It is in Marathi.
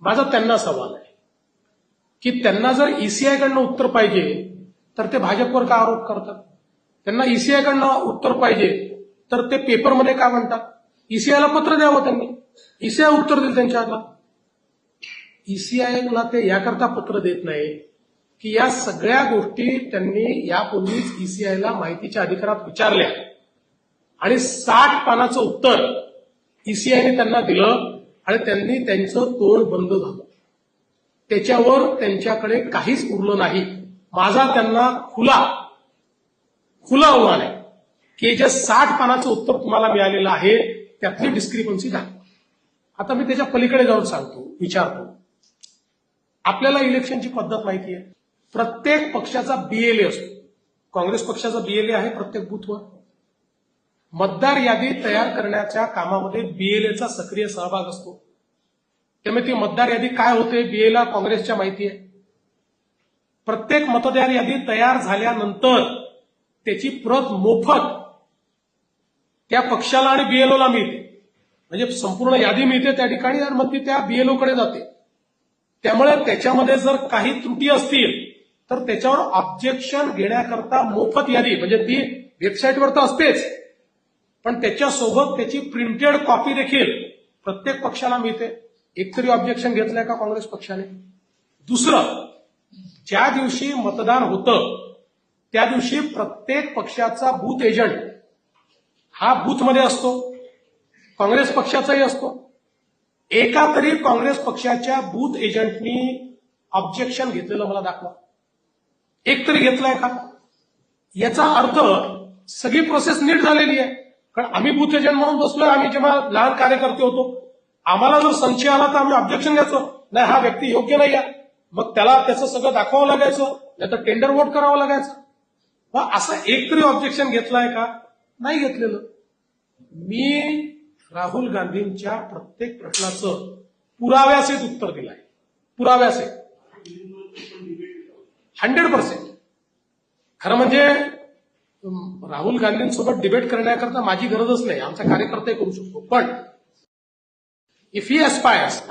माझा त्यांना सवाल आहे. की त्यांना जर ईसीआय कडनं उत्तर पाहिजे तर ते भाजपवर का आरोप करतात? त्यांना ईसीआय कडनं उत्तर पाहिजे तर ते पेपरमध्ये का म्हणतात? ईसीआयला पत्र द्यावं त्यांनी. ईसीआय उत्तर देईल त्यांच्या हातात. ईसीआयला ते याकरता पत्र देत नाही की या सगळ्या गोष्टी त्यांनी यापूर्वीच ईसीआयला माहितीच्या अधिकारात विचारल्या. आणि साठ पानाचं उत्तर ईसीआयने त्यांना दिलं आणि त्यांनी त्यांचं तोंड बंद झालं. त्याच्यावर त्यांच्याकडे काहीच उरलं नाही. माझा त्यांना खुला खुला आव्हान आहे की जे साठ पानाचं उत्तर तुम्हाला मिळालेलं आहे त्यातली डिस्क्रिपन्सी दाखवा आता मी त्याच्या पलीकडे जाऊन सांगतो विचारतो. आपल्याला इलेक्शनची पद्धत माहिती आहे प्रत्येक पक्षाचा बीएलए असतो. काँग्रेस पक्षाचा बीएलए आहे प्रत्येक बूथवर मतदार यादी तयार करण्याच्या कामामध्ये बीएलएचा सक्रिय सहभाग असतो. त्यामुळे ती मतदार यादी काय होते बीएला काँग्रेसच्या माहिती आहे. प्रत्येक मतदार यादी तयार झाल्यानंतर त्याची प्रत मोफत त्या पक्षाला आणि बीएलओला मिळते. म्हणजे संपूर्ण यादी मिळते त्या ठिकाणी आणि मग ती त्या बीएलओ कडे जाते. त्यामुळे त्याच्यामध्ये जर काही त्रुटी असतील तर त्याच्यावर ऑब्जेक्शन घेण्याकरता मोफत यादी म्हणजे ती वेबसाईटवर तर असतेच पण त्याच्यासोबत त्याची प्रिंटेड कॉपी देखील प्रत्येक पक्षाला मिळते. एकतरी ऑब्जेक्शन घेतलंय का काँग्रेस पक्षाने? दुसरं ज्या दिवशी मतदान होतं त्या दिवशी प्रत्येक पक्षाचा बूथ एजंट हा बूथमध्ये असतो. काँग्रेस पक्षाचाही असतो. एका तरी काँग्रेस पक्षाच्या बूथ एजंटनी ऑब्जेक्शन घेतलेलं मला दाखवा. एक तरी घेतलाय का? याचा अर्थ सगळी प्रोसेस नीट झालेली आहे. कारण आम्ही बूथ एजंट म्हणून बसलोय आम्ही जेव्हा लहान कार्यकर्ते होतो. आम्हाला जर संशय आला तर आम्ही ऑब्जेक्शन घ्यायचो. नाही हा व्यक्ती योग्य नाही आहे मग त्याला त्याचं सगळं दाखवावं लागायचं नाही तर टेंडर वोट करावं लागायचं. मग असं एक तरी ऑब्जेक्शन घेतलंय का? नाही घेतलेलं. मी राहुल गांधींच्या प्रत्येक प्रश्नाचं पुराव्यासहित उत्तर दिलं आहे पुराव्यासहित हंड्रेड पर्सेंट खरं म्हणजे राहुल गांधींसोबत डिबेट करण्याकरता माझी गरजच नाही. आमचा कार्यकर्ताही करू शकतो. पण इफ ही एस्पायर्स